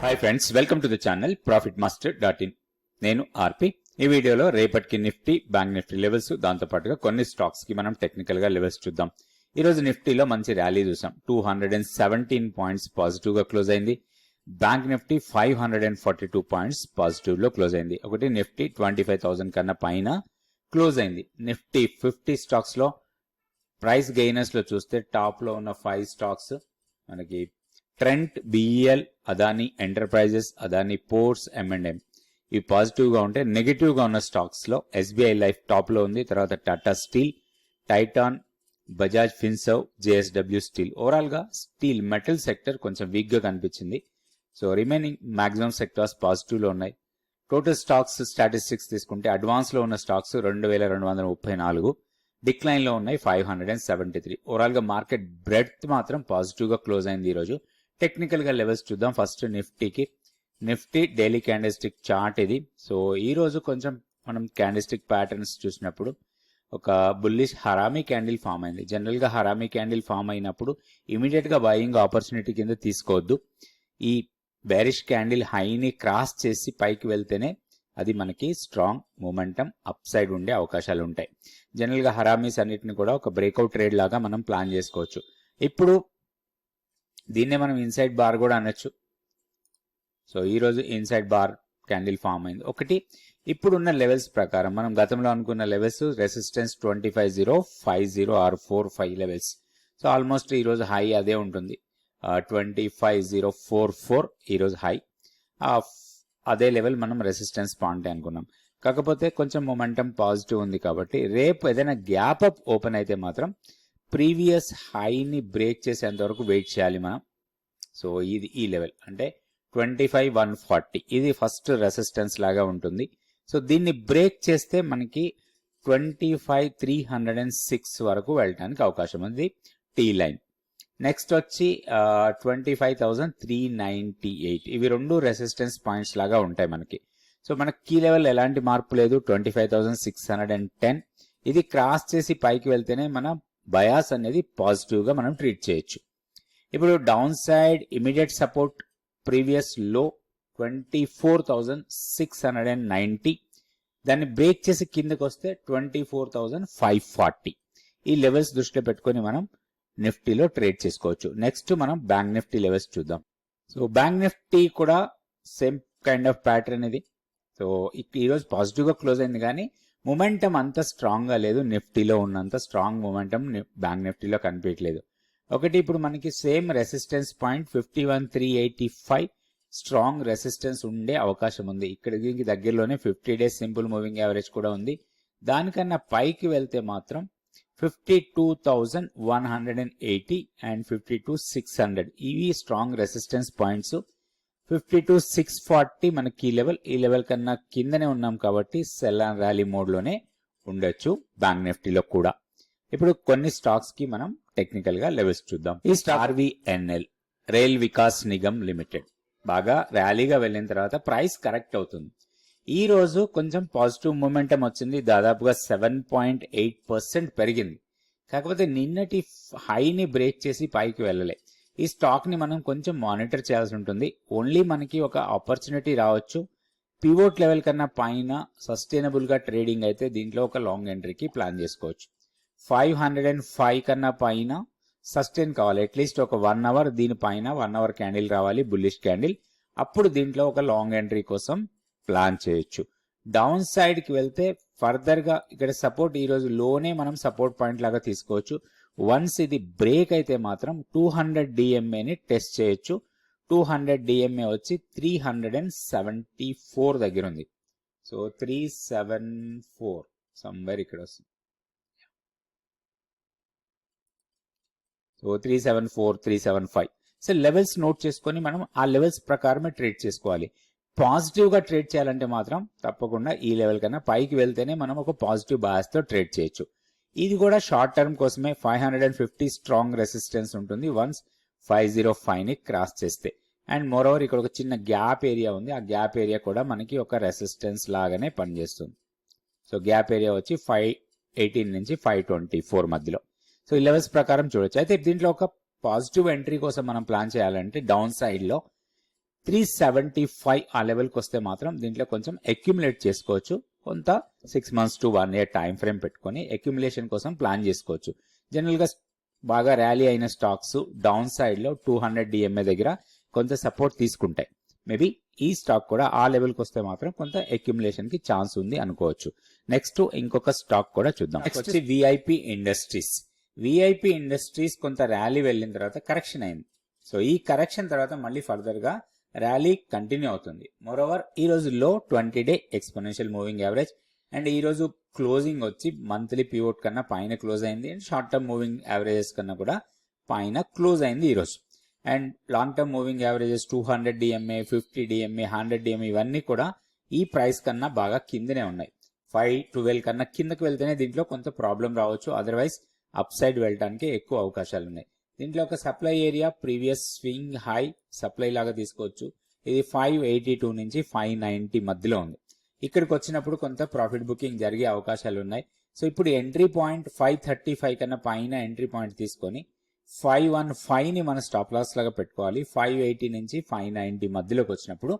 Hi friends welcome to the channel profit master dot in నేను ఆర్పి. ఈ వీడియోలో రేపటికి నిఫ్టీ బ్యాంక్ నిఫ్టీ లెవెల్స్ దాంతో పాటుగా కొన్ని స్టాక్స్కి మనం టెక్నికల్గా లెవెల్స్ చూద్దాం. ఈ రోజు నిఫ్టీలో మంచి ర్యాలీ చూసాం. Two hundred and seventeen points పాజిటివ్గా క్లోజ్ అయింది. Bank Nifty five hundred and forty two points పాజిటివ్లో close అయింది. ఒకటి నిఫ్టీ ట్వంటీ ఫైవ్ థౌసండ్ కన్నా పైన క్లోజ్ అయింది. నిఫ్టీ ఫిఫ్టీ స్టాక్స్లో ప్రైస్ గెయినర్స్లో చూస్తే టాప్లో ఉన్న ఫైవ్ స్టాక్స్ మనకి Trent BEL Adani Enterprises Adani Ports M and M ఇవి పాజిటివ్గా ఉంటే నెగిటివ్గా ఉన్న స్టాక్స్లో ఎస్బీఐ లైఫ్ టాప్లో ఉంది. తర్వాత Tata steel Titan Bajaj Finserv JSW steel ఓవరాల్గా స్టీల్ మెటల్ సెక్టర్ కొంచెం వీక్గా కనిపించింది. సో రిమైనింగ్ మాక్సిమం సెక్టార్స్ పాజిటివ్లో ఉన్నాయి. టోటల్ స్టాక్స్ స్టాటిస్టిక్స్ తీసుకుంటే అడ్వాన్స్లో ఉన్న స్టాక్స్ రెండు వేల రెండు వందల ముప్పై నాలుగు డిక్లైన్లో ఉన్నాయి five hundred and seventy three ఓవరాల్గా మార్కెట్ బ్రెడ్త్ మాత్రం పాజిటివ్గా క్లోజ్ అయింది ఈ టెక్నికల్గా టెక్నికల్గా లెవెల్స్ చూద్దాం. ఫస్ట్ నిఫ్టీకి నిఫ్టీ డైలీ క్యాండిస్టిక్ చార్ట్ ఇది. సో ఈ రోజు కొంచెం మనం క్యాండిస్టిక్ ప్యాటర్న్స్ చూసినప్పుడు ఒక బుల్లిష్ హరామీ క్యాండిల్ ఫామ్ అయింది. జనరల్గా హరామీ క్యాండిల్ ఫామ్ అయినప్పుడు ఇమీడియట్గా బయింగ్ ఆపర్చునిటీ కింద తీసుకోవద్దు. ఈ బ్యారిష్ క్యాండిల్ హైని క్రాస్ చేసి పైకి వెళ్తేనే అది మనకి స్ట్రాంగ్ మూమెంటం అప్ సైడ్ ఉండే అవకాశాలు ఉంటాయి. జనరల్గా హరామీస్ అన్నిటిని కూడా ఒక బ్రేక్అవుట్ ట్రేడ్ లాగా మనం ప్లాన్ చేసుకోవచ్చు. ఇప్పుడు దీన్నే మనం ఇన్సైడ్ బార్ కూడా అనొచ్చు. సో ఈ రోజు ఇన్సైడ్ బార్ క్యాండిల్ ఫామ్ అయింది. ఒకటి ఇప్పుడున్న లెవెల్స్ ప్రకారం మనం గతంలో అనుకున్న levels resistance twenty five zero five zero or four five levels so almost ఈరోజు హై అదే ఉంటుంది. Twenty five zero four four ఈరోజు హై అదే లెవెల్ మనం రెసిస్టెన్స్ పాయింట్ అనుకున్నాం. కాకపోతే కొంచెం మొమెంటం పాజిటివ్ ఉంది కాబట్టి రేపు ఏదైనా గ్యాప్ అప్ ఓపెన్ అయితే మాత్రం ప్రీవియస్ హైని బ్రేక్ చేసేంత వరకు వెయిట్ చేయాలి మనం. సో ఇది ఈ లెవెల్. అంటే ట్వంటీ ఫైవ్ వన్ ఫార్టీ. ఇది ఫస్ట్ రెసిస్టెన్స్ లాగా ఉంటుంది. సో దీన్ని బ్రేక్ చేస్తే మనకి twenty five three hundred and six వరకు వెళ్ళడానికి అవకాశం ఉంది టీ లైన్. నెక్స్ట్ వచ్చి twenty five thousand three ninety eight. ఇవి రెండు రెసిస్టెన్స్ పాయింట్స్ లాగా ఉంటాయి మనకి. సో మనకి కీ లెవెల్ ఎలాంటి మార్పు లేదు. Twenty five thousand six hundred and ten. ఇది క్రాస్ చేసి పైకి వెళ్తేనే మన బయాస్ అనేది పాజిటివ్గా మనం ట్రీట్ చేయొచ్చు. ఇప్పుడు down side immediate support ప్రీవియస్లో twenty four thousand six hundred and ninety దాన్ని బ్రేక్ చేసి కిందకి వస్తే twenty four thousand five forty ఈ లెవెల్స్ దృష్టిలో పెట్టుకొని మనం నిఫ్టీలో ట్రేడ్ చేసుకోవచ్చు. నెక్స్ట్ మనం బ్యాంక్ నిఫ్టీ లెవెల్స్ చూద్దాం. సో బ్యాంక్ నిఫ్టీ కూడా సేమ్ కైండ్ ఆఫ్ ప్యాటర్న్ ఇది. సో ఈరోజు పాజిటివ్గా క్లోజ్ అయింది కానీ మొమెంటం అంత స్ట్రాంగ్గా లేదు. నిఫ్టీలో ఉన్నంత స్ట్రాంగ్ మొమెంటం బ్యాంక్ నిఫ్టీలో కనిపించలేదు ఒకటి ఇప్పుడు మనకి same resistance point fifty one three eighty five strong resistance ఉండే అవకాశం ఉంది. ఇక్కడ దీనికి దగ్గరలోనే fifty days simple moving average కూడా ఉంది. దానికన్నా పైకి వెళ్తే మాత్రం fifty two thousand one hundred and eighty and fifty two six hundred ఇవి strong resistance points fifty two six forty మనకి ఈ లెవెల్. ఈ లెవెల్ కన్నా కిందనే ఉన్నాం కాబట్టి సెల్ అండ్ ర్యాలీ మోడ్లోనే ఉండొచ్చు బ్యాంక్ నిఫ్టీలో కూడా. ఇప్పుడు కొన్ని స్టాక్స్కి మనం టెక్నికల్గా లెవెల్స్ చూద్దాం. ఈ star VNL rail Vikas Nigam limited. బాగా ర్యాలీగా వెళ్ళిన తర్వాత ప్రైస్ కరెక్ట్ అవుతుంది. ఈ రోజు కొంచెం పాజిటివ్ మూమెంటం వచ్చింది. దాదాపుగా సెవెన్ పాయింట్ ఎయిట్ పర్సెంట్ పెరిగింది. కాకపోతే నిన్నటి హైని బ్రేక్ చేసి పైకి వెళ్ళలే. ఈ స్టాక్ని మనం కొంచెం మానిటర్ చేయాల్సి ఉంటుంది. ఓన్లీ మనకి ఒక ఆపర్చునిటీ రావచ్చు. పివోట్ లెవెల్ కన్నా పైన సస్టైనబుల్గా ట్రేడింగ్ అయితే దీంట్లో ఒక లాంగ్ ఎంట్రీకి ప్లాన్ చేసుకోవచ్చు. ఫైవ్ హండ్రెడ్ అండ్ ఫైవ్ కన్నా పైన సస్టైన్ కావాలి. అట్లీస్ట్ ఒక వన్ అవర్ దీనిపైన వన్ అవర్ క్యాండిల్ రావాలి బుల్లిష్ క్యాండిల్ అప్పుడు దీంట్లో ఒక లాంగ్ ఎంట్రీ కోసం ప్లాన్ చేయొచ్చు. డౌన్ సైడ్కి వెళ్తే ఫర్దర్గా ఇక్కడ సపోర్ట్ ఈరోజు లోనే మనం సపోర్ట్ పాయింట్ లాగా తీసుకోవచ్చు. వన్స్ ఇది బ్రేక్ అయితే మాత్రం టూ హండ్రెడ్ డిఎంఏని టెస్ట్ చేయొచ్చు. టూ హండ్రెడ్ డిఎంఏ వచ్చి three hundred and seventy four దగ్గర ఉంది so three seven four somewhere ఇక్కడ వస్తుంది. So three seven four three seven five. So levels note చేసుకొని మనం ఆ లెవెల్స్ ప్రకారమే ట్రేడ్ చేసుకోవాలి. పాజిటివ్గా ట్రేడ్ చేయాలంటే మాత్రం తప్పకుండా ఈ లెవెల్ కన్నా పైకి వెళ్తేనే మనం ఒక పాజిటివ్ బాయస్తో ట్రేడ్ చేయొచ్చు. ఇది కూడా షార్ట్ టర్మ్ కోసమే five hundred and fifty strong resistance ఉంటుంది వన్స్ ఫైవ్ జీరో ఫైవ్ని క్రాస్ చేస్తే. అండ్ మోరోవర్ ఇక్కడ ఒక చిన్న గ్యాప్ ఏరియా ఉంది. ఆ గ్యాప్ ఏరియా కూడా మనకి ఒక రెసిస్టెన్స్ లాగానే పనిచేస్తుంది. సో గ్యాప్ ఏరియా వచ్చి ఫైవ్ ఎయిటీన్ నుంచి ఫైవ్ ట్వంటీ ఫోర్ మధ్యలో. సో ఈ లెవెల్స్ ప్రకారం చూడొచ్చు. అయితే దీంట్లో ఒక పాజిటివ్ ఎంట్రీ కోసం మనం ప్లాన్ చేయాలంటే డౌన్ సైడ్లో త్రీ సెవెంటీ ఫైవ్ ఆ లెవెల్కి వస్తే మాత్రం దీంట్లో కొంచెం అక్యుములేట్ చేసుకోవచ్చు. కొంత six months to one year time frame పెట్టుకొని అక్యుములేషన్ కోసం ప్లాన్ చేసుకోవచ్చు. జనరల్గా బాగా ర్యాలీ అయిన స్టాక్స్ డౌన్ సైడ్లో టూ హండ్రెడ్ డిఎంఏ దగ్గర కొంత సపోర్ట్ తీసుకుంటాయి. మేబీ ఈ స్టాక్ కూడా ఆ లెవెల్కి వస్తే మాత్రం కొంత అక్యుములేషన్కి ఛాన్స్ ఉంది అనుకోవచ్చు. నెక్స్ట్ ఇంకొక స్టాక్ కూడా చూద్దాం. Next VIP industries VIP industries కొంత ర్యాలీ వెళ్ళిన తర్వాత కరెక్షన్ అయింది. సో ఈ కరెక్షన్ తర్వాత మళ్ళీ ఫర్దర్గా ర్యాలీ కంటిన్యూ అవుతుంది. మోరోవర్ ఈ రోజు లో twenty day exponential moving average and ఈ రోజు క్లోజింగ్ వచ్చి మంత్లీ పివోట్ కన్నా పైన క్లోజ్ అయింది and short term moving averages కన్నా కూడా పైన క్లోజ్ అయింది ఈ రోజు. And long term moving averages two hundred DMA fifty DMA hundred DMA ఇవన్నీ కూడా ఈ ప్రైస్ కన్నా బాగా కిందనే ఉన్నాయి. ఫైవ్ ట్వెల్వ్ కన్నా కిందకు వెళ్తేనే దీంట్లో కొంత ప్రాబ్లం రావచ్చు. అదర్వైజ్ అప్ సైడ్ వెళ్ళడానికి ఎక్కువ అవకాశాలు ఉన్నాయి దీంట్లో ఒక supply area previous swing high supply లాగా తీసుకోవచ్చు. ఇది ఫైవ్ ఎయిటీ టూ నుంచి ఫైవ్ నైన్టీ మధ్యలో ఉంది. ఇక్కడికి వచ్చినప్పుడు కొంత ప్రాఫిట్ బుకింగ్ జరిగే అవకాశాలు ఉన్నాయి. సో ఇప్పుడు entry point five thirty five కన్నా పైన ఎంట్రీ పాయింట్ తీసుకొని ఫైవ్ వన్ ఫైవ్ని మన స్టాప్ లాస్ లాగా పెట్టుకోవాలి. ఫైవ్ ఎయిటీ నుంచి ఫైవ్ నైన్టీ మధ్యలోకి వచ్చినప్పుడు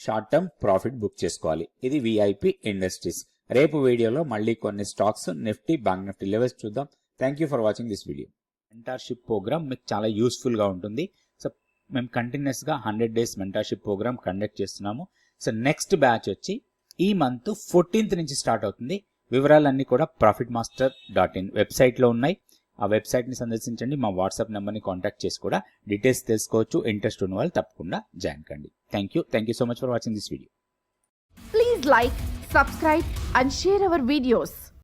షార్ట్ టర్మ్ ప్రాఫిట్ బుక్ చేసుకోవాలి. ఇది విఐపి ఇండస్ట్రీస్ రేపు వీడియోలో మళ్ళీ కొన్ని stocks Nifty bank Nifty levels చూద్దాం. Thank you for watching this video mentorship program మీకు చాలా యూస్ఫుల్గా ఉంటుంది. సో మేము కంటిన్యూస్గా hundred days mentorship program conduct చేస్తున్నాము. సో నెక్స్ట్ బ్యాచ్ వచ్చి ఈ మంత్ ఫోర్టీన్త్ నుంచి స్టార్ట్ అవుతుంది. వివరాలన్నీ కూడా ప్రాఫిట్ మాస్టర్ డాట్ ఇన్ వెబ్సైట్లో ఉన్నాయి. ఆ వెబ్సైట్ని సందర్శించండి. మా వాట్సాప్ నెంబర్ని కాంటాక్ట్ చేసి కూడా డీటెయిల్స్ తెలుసుకోవచ్చు. ఇంట్రెస్ట్ ఉన్న వాళ్ళు తప్పకుండా జాయిన్ కండి. Thank you thank you so much for watching this video please like subscribe and share our videos